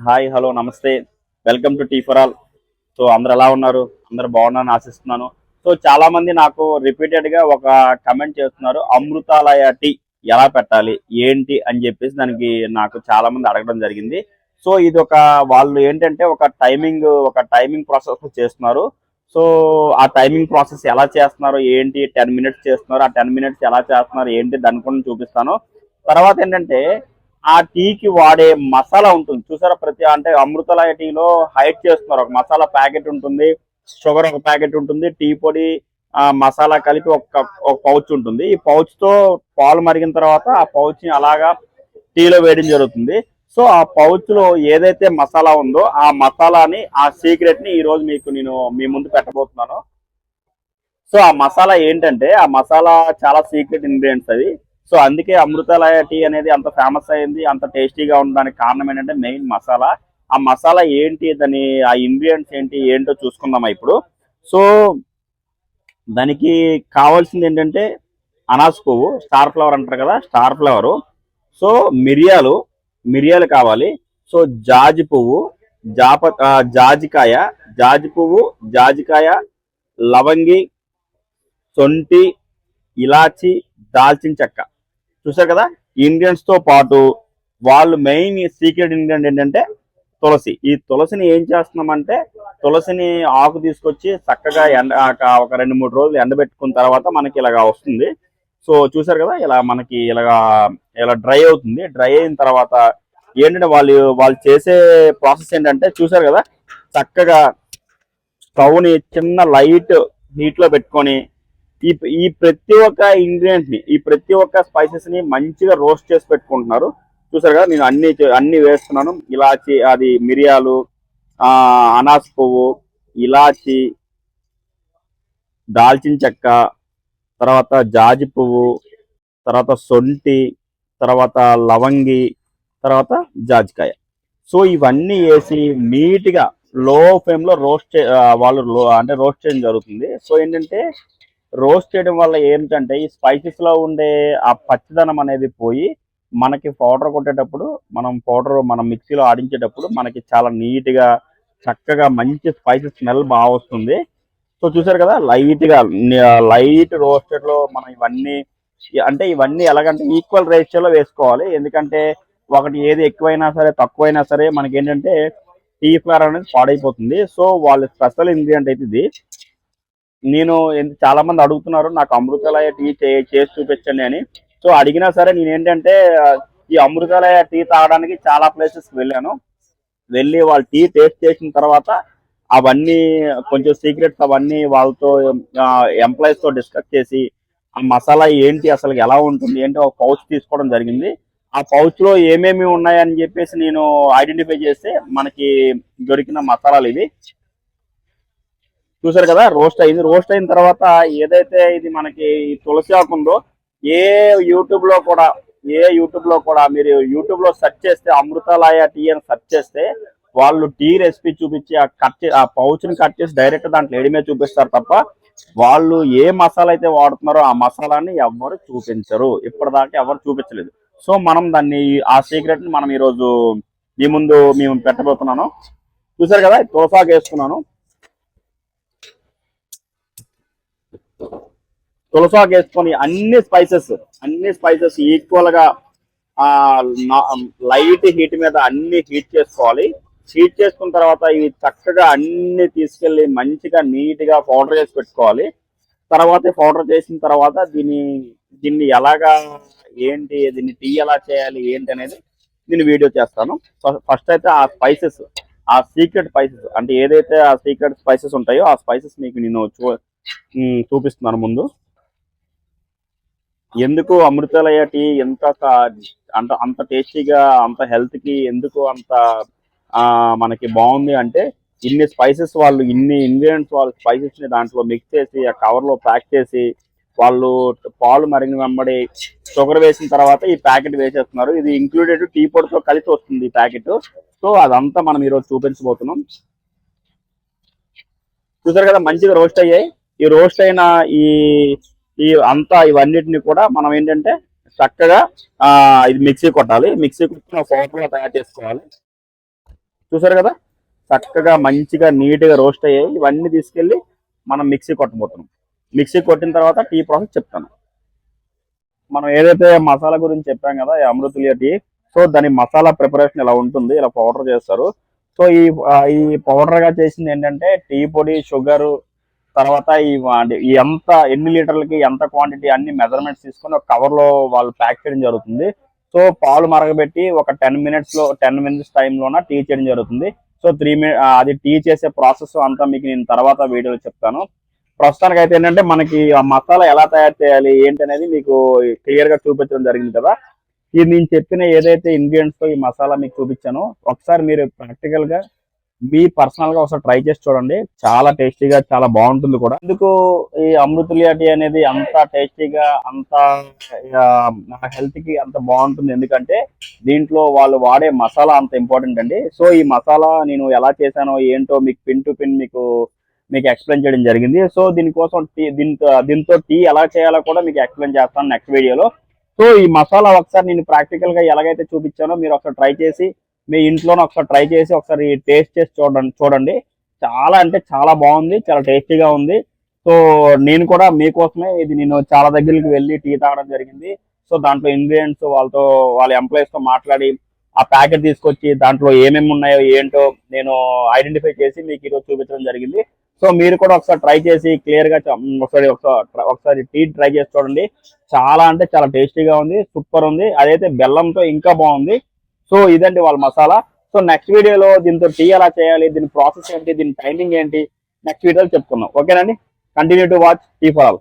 Hi hello నమస్తే. Welcome to tea for all. So అందరు ఎలా ఉన్నారు? అందరు బాగున్నారని ఆశిస్తున్నాను. సో చాలా మంది నాకు రిపీటెడ్గా ఒక కమెంట్ చేస్తున్నారు. అమృతాలయ టీ ఎలా పెట్టాలి? ఏంటి? అని చెప్పేసి దానికి నాకు చాలా మంది అడగడం జరిగింది. సో ఇది ఒక వాళ్ళు ఏంటంటే ఒక టైమింగ్ ఒక టైమింగ్ ప్రాసెస్ చేస్తున్నారు. సో ఆ టైమింగ్ ప్రాసెస్ ఎలా చేస్తున్నారు? ఏంటి? టెన్ మినిట్స్ చేస్తున్నారు. ఆ టెన్ మినిట్స్ ఎలా చేస్తున్నారు? ఏంటి? దాని కూడా చూపిస్తాను. తర్వాత ఏంటంటే ఆ టీకి వాడే మసాలా ఉంటుంది. చూసారా ప్రతి అంటే అమృతలయ టీలో హైట్ చేస్తున్నారు. ఒక మసాలా ప్యాకెట్ ఉంటుంది. షుగర్ ఒక ప్యాకెట్ ఉంటుంది. టీ పొడి ఆ మసాలా కలిపి ఒక ఒక పౌచ్ ఉంటుంది. ఈ పౌచ్తో పాలు మరిగిన తర్వాత ఆ పౌచ్ని అలాగా టీలో వేయడం జరుగుతుంది. సో ఆ పౌచ్లో ఏదైతే మసాలా ఉందో ఆ మసాలాని ఆ సీక్రెట్ని ఈ రోజు మీకు నేను మీ ముందు పెట్టబోతున్నాను. సో ఆ మసాలా ఏంటంటే ఆ మసాలా చాలా సీక్రెట్ ఇంగ్రీడియంట్స్ అవి. సో అందుకే అమృతాలయ టీ అనేది అంత ఫేమస్ అయింది అంత టేస్టీగా ఉండడానికి కారణం ఏంటంటే మెయిన్ మసాలా ఆ మసాలా ఏంటి దాని ఆ ఇంగ్రీడియంట్స్ ఏంటి ఏంటో చూసుకుందాం ఇప్పుడు. సో దానికి కావాల్సింది ఏంటంటే అనాస్ పువ్వు స్టార్ ఫ్లవర్ అంటారు కదా స్టార్ ఫ్లవరు సో మిరియాలు మిరియాలు కావాలి. సో జాజి పువ్వు జాప జాజికాయ జాజి పువ్వు జాజికాయ లవంగి సొంటి ఇలాచి దాల్చిన చెక్క. చూసారు కదా? ఇంగ్రీడియంట్స్తో పాటు వాళ్ళు మెయిన్ సీక్రెట్ ఇంగ్రీడియంట్ ఏంటంటే తులసి. ఈ తులసిని ఏం చేస్తున్నామంటే తులసిని ఆకు తీసుకొచ్చి చక్కగా ఎండ ఒక రెండు మూడు రోజులు ఎండబెట్టుకున్న తర్వాత మనకి ఇలాగా వస్తుంది. సో చూసారు కదా? ఇలా మనకి ఇలాగా ఇలా డ్రై అవుతుంది. డ్రై అయిన తర్వాత ఏంటంటే వాళ్ళు వాళ్ళు చేసే ప్రాసెస్ ఏంటంటే చూసారు కదా? చక్కగా స్టవ్ని చిన్న లైట్ హీట్లో పెట్టుకొని ఈ ఈ ప్రతి ఒక్క ఇంగ్రీడియంట్ని ఈ ప్రతి ఒక్క స్పైసెస్ని మంచిగా రోస్ట్ చేసి పెట్టుకుంటున్నారు. చూసారు కదా నేను అన్ని అన్ని వేస్తున్నాను. ఇలాచి అది మిరియాలు అనాస్ పువ్వు ఇలాచి దాల్చిన చెక్క తర్వాత జాజి పువ్వు తర్వాత సొంటి తర్వాత లవంగి తర్వాత జాజికాయ. సో ఇవన్నీ వేసి నీట్గా లో ఫ్లేమ్లో రోస్ట్ చే వాళ్ళు లో అంటే రోస్ట్ చేయడం జరుగుతుంది. సో ఏంటంటే రోస్ట్ చేయడం వల్ల ఏంటంటే ఈ స్పైసెస్లో ఉండే ఆ పచ్చదనం అనేది పోయి మనకి పౌడర్ కొట్టేటప్పుడు మనం పౌడర్ మనం మిక్సీలో ఆడించేటప్పుడు మనకి చాలా నీట్గా చక్కగా మంచి స్పైసెస్ స్మెల్ బాగా వస్తుంది. సో చూసారు కదా లైట్గా లైట్ రోస్టెడ్లో మనం ఇవన్నీ అంటే ఇవన్నీ ఎలాగంటే ఈక్వల్ రేషియోలో వేసుకోవాలి. ఎందుకంటే ఒకటి ఏది ఎక్కువైనా సరే తక్కువైనా సరే మనకి ఏంటంటే టీ ఫ్లేవర్ అనేది పాడైపోతుంది. సో వాళ్ళ స్పెషల్ ఇంగ్రీడియంట్ అయితే ఇది. నేను చాలా మంది అడుగుతున్నారు నాకు అమృతాలయ టీ చేసి చూపించండి అని. సో అడిగినా సరే నేను ఏంటంటే ఈ అమృతాలయ టీ తాగడానికి చాలా ప్లేసెస్ వెళ్ళాను. వెళ్ళి వాళ్ళు టీ టేస్ట్ చేసిన తర్వాత అవన్నీ కొంచెం సీక్రెట్స్ అవన్నీ వాళ్ళతో ఎంప్లాయీస్తో డిస్కస్ చేసి ఆ మసాలా ఏంటి అసలు ఎలా ఉంటుంది ఏంటి ఒక పౌచ్ తీసుకోవడం జరిగింది. ఆ పౌచ్లో ఏమేమి ఉన్నాయని చెప్పేసి నేను ఐడెంటిఫై చేస్తే మనకి దొరికిన మసాలాలు ఇవి. చూసారు కదా రోస్ట్ అయింది. రోస్ట్ అయిన తర్వాత ఏదైతే ఇది మనకి తులసి ఆకు ఉందో ఏ యూట్యూబ్లో కూడా ఏ యూట్యూబ్లో కూడా మీరు యూట్యూబ్లో సెర్చ్ చేస్తే అమృతాలయ టీ అని సెర్చ్ చేస్తే వాళ్ళు టీ రెసిపీ చూపించి ఆ కట్ ఆ పౌచ్ని కట్ చేసి డైరెక్ట్ దాంట్లో ఎడిమే చూపిస్తారు తప్ప వాళ్ళు ఏ మసాలా అయితే వాడుతున్నారో ఆ మసాలాని ఎవరు చూపించరు. ఇప్పటిదాకా ఎవరు చూపించలేదు. సో మనం దాన్ని ఆ సీక్రెట్ని మనం ఈరోజు మీ ముందు మేము పెట్టబోతున్నాను. చూసారు కదా తోసాకు వేసుకున్నాను. తులసాకు వేసుకొని అన్ని స్పైసెస్ అన్ని స్పైసెస్ ఈక్వల్గా ఆ లైట్ హీట్ మీద అన్ని హీట్ చేసుకోవాలి. హీట్ చేసుకున్న తర్వాత ఇవి చక్కగా అన్ని తీసుకెళ్ళి మంచిగా నీట్గా పౌడర్ చేసి పెట్టుకోవాలి. తర్వాత పౌడర్ చేసిన తర్వాత దీన్ని దీన్ని ఎలాగా ఏంటి దీన్ని టీ ఎలా చేయాలి ఏంటి అనేది నేను వీడియో చేస్తాను. ఫస్ట్ అయితే ఆ స్పైసెస్ ఆ సీక్రెట్ స్పైసెస్ అంటే ఏదైతే ఆ సీక్రెట్ స్పైసెస్ ఉంటాయో ఆ స్పైసెస్ మీకు నేను చూ చూపిస్తున్నాను ముందు. ఎందుకు అమృతాలయ టీ ఎంత అంత అంత టేస్టీగా అంత హెల్త్కి ఎందుకు అంత ఆ మనకి బాగుంది అంటే ఇన్ని స్పైసెస్ వాళ్ళు ఇన్ని ఇంగ్రీడియంట్స్ వాళ్ళు స్పైసెస్ని దాంట్లో మిక్స్ చేసి ఆ కవర్లో ప్యాక్ చేసి వాళ్ళు పాలు మరిగిన వెంబడి షుగర్ వేసిన తర్వాత ఈ ప్యాకెట్ వేసేస్తున్నారు. ఇది ఇంక్లూడెడ్ టీ పొడితో కలిసి వస్తుంది ఈ ప్యాకెట్. సో అదంతా మనం ఈరోజు చూపించబోతున్నాం. చూసారు కదా మంచిగా రోస్ట్ అయ్యాయి. ఈ రోస్ట్ అయిన ఈ ఈ అంతా ఇవన్నిటిని కూడా మనం ఏంటంటే చక్కగా ఇది మిక్సీ కొట్టాలి. మిక్సీ కొట్టుకుని ఒక తయారు చేసుకోవాలి. చూసారు కదా? చక్కగా మంచిగా నీట్గా రోస్ట్ అయ్యాయి. ఇవన్నీ తీసుకెళ్ళి మనం మిక్సీ కొట్టబోతున్నాం. మిక్సీ కొట్టిన తర్వాత టీ ప్రాసెస్ చెప్తాను. మనం ఏదైతే మసాలా గురించి చెప్పాం కదా ఈ టీ సో దాని మసాలా ప్రిపరేషన్ ఇలా ఉంటుంది ఇలా పౌడర్ చేస్తారు. సో ఈ ఈ పౌడర్గా చేసింది ఏంటంటే టీ పొడి షుగరు తర్వాత ఈ ఎంత ఎన్ని లీటర్లకి ఎంత క్వాంటిటీ అన్ని మెజర్మెంట్స్ తీసుకొని ఒక కవర్లో వాళ్ళు ప్యాక్ చేయడం జరుగుతుంది. సో పాలు మరగబెట్టి ఒక టెన్ మినిట్స్లో టెన్ మినిట్స్ లోన టీ చేయడం జరుగుతుంది. సో త్రీ మినిట్ అది టీ చేసే ప్రాసెస్ అంతా మీకు నేను తర్వాత వీడియోలో చెప్తాను. ప్రస్తుతానికి అయితే ఏంటంటే మనకి ఆ మసాలా ఎలా తయారు చేయాలి ఏంటి అనేది మీకు క్లియర్గా చూపించడం జరిగింది కదా. ఇది నేను చెప్పిన ఏదైతే ఇంగ్రీడియంట్స్తో ఈ మసాలా మీకు చూపించానో ఒకసారి మీరు ప్రాక్టికల్గా మీ పర్సనల్గా ఒకసారి ట్రై చేసి చూడండి. చాలా టేస్టీగా చాలా బాగుంటుంది కూడా. ఎందుకు ఈ అమృతులియా టీ అనేది అంత టేస్టీగా అంత హెల్త్కి అంత బాగుంటుంది. ఎందుకంటే దీంట్లో వాళ్ళు వాడే మసాలా అంత ఇంపార్టెంట్ అండి. సో ఈ మసాలా నేను ఎలా చేశానో ఏంటో మీకు పిన్ టు పిన్ మీకు మీకు ఎక్స్ప్లెయిన్ చేయడం జరిగింది. సో దీనికోసం టీ దీంతో దీంతో టీ ఎలా చేయాలో కూడా మీకు ఎక్స్ప్లెయిన్ చేస్తాను నెక్స్ట్ వీడియోలో సో ఈ మసాలా ఒకసారి నేను ప్రాక్టికల్గా ఎలాగైతే చూపించానో మీరు ఒకసారి ట్రై చేసి మీ ఇంట్లోనే ఒకసారి ట్రై చేసి ఒకసారి టేస్ట్ చేసి చూడండి చూడండి. చాలా అంటే చాలా బాగుంది చాలా టేస్టీగా ఉంది. సో నేను కూడా మీకోసమే ఇది నేను చాలా దగ్గరికి వెళ్ళి టీ తాగడం జరిగింది. సో దాంట్లో ఇంగ్రీడియంట్స్ వాళ్ళతో వాళ్ళ ఎంప్లాయీస్తో మాట్లాడి ఆ ప్యాకెట్ తీసుకొచ్చి దాంట్లో ఏమేమి ఉన్నాయో ఏంటో నేను ఐడెంటిఫై చేసి మీకు ఈరోజు చూపించడం జరిగింది. సో మీరు కూడా ఒకసారి ట్రై చేసి క్లియర్గా ఒకసారి ఒకసారి ఒకసారి టీ ట్రై చేసి చూడండి. చాలా అంటే చాలా టేస్టీగా ఉంది సూపర్ ఉంది. అదైతే బెల్లంతో ఇంకా బాగుంది. సో ఇదండి వాళ్ళ మసాలా. సో నెక్స్ట్ వీడియోలో దీంతో టీ ఎలా చేయాలి దీని ప్రాసెస్ ఏంటి దీని టైమింగ్ ఏంటి నెక్స్ట్ వీడియోలో చెప్పుకుందాం. ఓకేనండి continue to watch tea for all